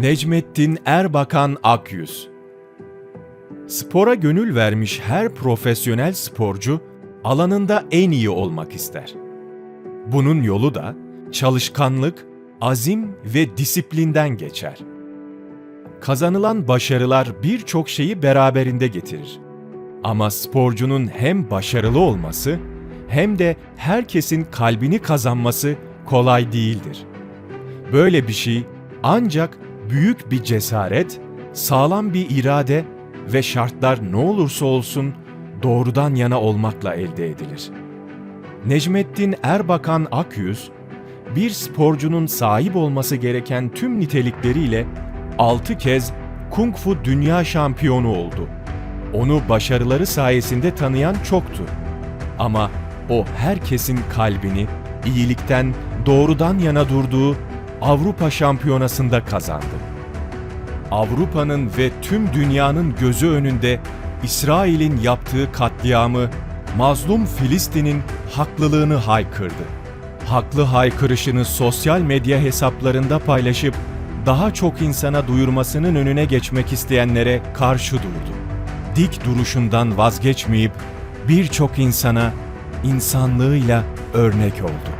Necmettin Erbakan Akyüz Spora gönül vermiş her profesyonel sporcu alanında en iyi olmak ister. Bunun yolu da çalışkanlık, azim ve disiplinden geçer. Kazanılan başarılar birçok şeyi beraberinde getirir. Ama sporcunun hem başarılı olması hem de herkesin kalbini kazanması kolay değildir. Böyle bir şey ancak büyük bir cesaret, sağlam bir irade ve şartlar ne olursa olsun doğrudan yana olmakla elde edilir. Necmettin Erbakan Akyüz, bir sporcunun sahip olması gereken tüm nitelikleriyle 6 kez Kung Fu dünya şampiyonu oldu. Onu başarıları sayesinde tanıyan çoktu. Ama o herkesin kalbini iyilikten doğrudan yana durduğu Avrupa Şampiyonası'nda kazandı. Avrupa'nın ve tüm dünyanın gözü önünde İsrail'in yaptığı katliamı, mazlum Filistin'in haklılığını haykırdı. Haklı haykırışını sosyal medya hesaplarında paylaşıp daha çok insana duyurmasının önüne geçmek isteyenlere karşı durdu. Dik duruşundan vazgeçmeyip birçok insana insanlığıyla örnek oldu.